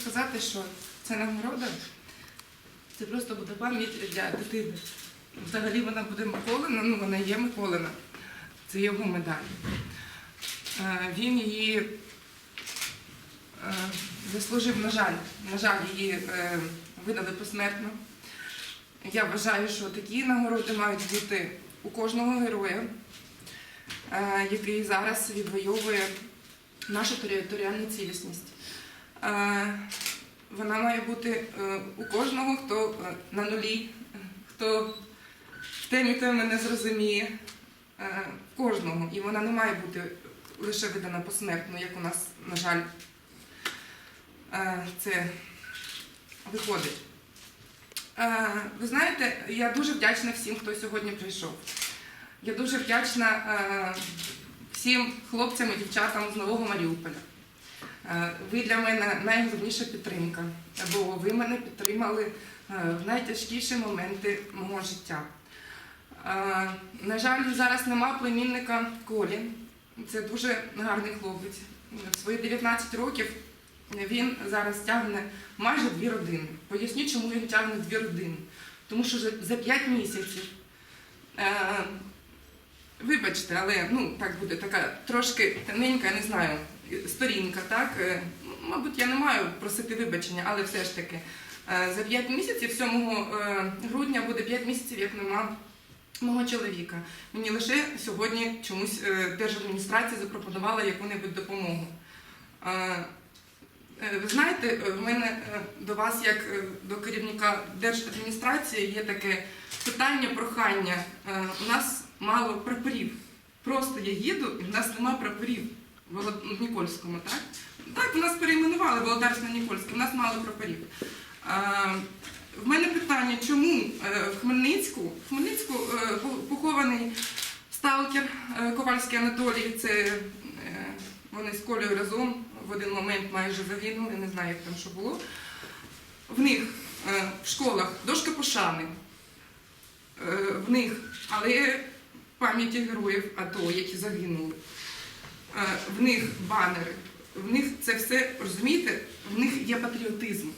сказати, що ця нагорода це просто буде пам'ять для дитини. Взагалі вона буде Миколина, ну вона є Миколина. Це його медаль. Е, Він її е, заслужив, на жаль, на жаль, її е, видали посмертно. Я вважаю, що такі нагороди мають бути у кожного героя, який зараз відвоює нашу територіальну цілісність. Е, Вона має бути е, у кожного, хто е, на нулі, хто в темі теми не зрозуміє. Кожного. І вона не має бути лише видана посмертно, як у нас, на жаль, це виходить. Ви знаєте, я дуже вдячна всім, хто сьогодні прийшов. Я дуже вдячна всім хлопцям і дівчатам з Нового Маріуполя. Ви для мене найголовніша підтримка, бо ви мене підтримали е, в найтяжкіші моменти мого життя. Е, На жаль, зараз нема племінника Колі. Це дуже гарний хлопець. В свої 19 років він зараз тягне майже дві родини. Поясню, чому він тягне дві родини. Тому що за 5 місяців, е, вибачте, але ну, так буде така трошки тоненька, не знаю, сторінка, так? Мабуть, я не маю просити вибачення, але все ж таки. е, За 5 місяців, 7 е, грудня буде 5 місяців, як нема мого чоловіка. Мені лише сьогодні чомусь е, держадміністрація запропонувала яку-небудь допомогу. Ви знаєте, в мене до вас, як до керівника держадміністрації, є таке питання, прохання. У нас мало прапорів. Просто я їду, і в нас немає прапорів в Волод- в Нікольському, так? Так, нас перейменували Володарське на Нікольське, у нас мало прапорів. Е, В мене питання, чому е, в Хмельницьку, в Хмельницьку е, похований сталкер Ковальський Анатолій, це вони з Колею разом в один момент майже загинули, не знаю, як там що було. В них в школах дошка пошани, в них, але пам'яті героїв АТО, які загинули. В них банери, в них це все, розумієте, в них є патріотизм.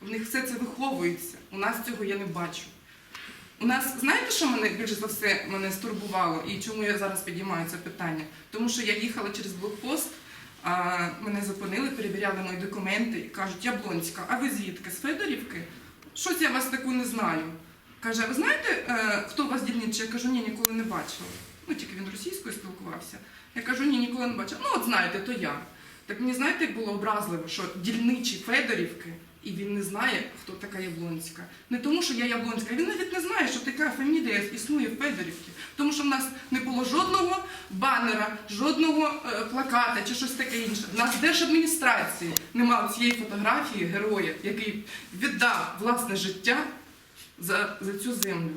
В них все це виховується. У нас цього я не бачу. У нас, знаєте, що мене більше за все мене стурбувало і чому я зараз підіймаю це питання? Тому що я їхала через блокпост, а мене зупинили, перевіряли мої документи і кажуть, Яблонська, а ви звідки? З Федорівки? Щось я вас таку не знаю. Каже, ви знаєте, е, хто у вас дільничий? Я кажу, ні, ніколи не бачила. Ну, тільки він російською спілкувався. Я кажу, ні, ніколи не бачила. Ну, от знаєте, то я. Так мені знаєте, як було образливо, що дільничий Федорівки, і він не знає, хто така Яблонська. Не тому, що я Яблонська, він навіть не знає, що така фамілія існує в Федорівці. Тому що в нас не було жодного банера, жодного е, плаката чи щось таке інше. В нас держадміністрації немає цієї фотографії героя, який віддав власне життя за, за цю землю.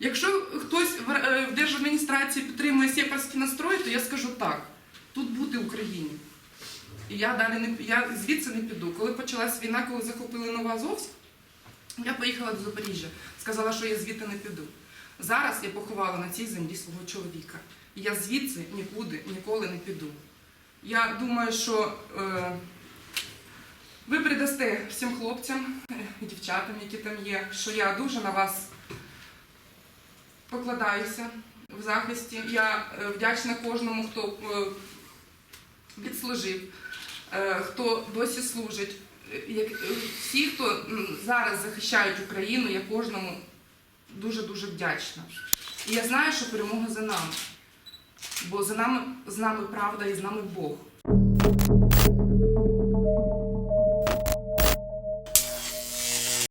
Якщо хтось в, е, в держадміністрації підтримує сепарські настрої, то я скажу так: тут бути Україні. І я далі не я звідси не піду. Коли почалась війна, коли захопили Новоазовськ, я поїхала до Запоріжжя, сказала, що я звідти не піду. Зараз я поховала на цій землі свого чоловіка. І я звідси нікуди ніколи не піду. Я думаю, що е, ви передасте всім хлопцям е, і дівчатам, які там є, що я дуже на вас покладаюся в захисті. Я е, вдячна кожному, хто е, відслужив, е, хто досі служить. Е, е, Всі, хто зараз захищають Україну, я кожному дуже-дуже вдячна. І я знаю, що перемога за нами. Бо за нами, з нами правда і з нами Бог.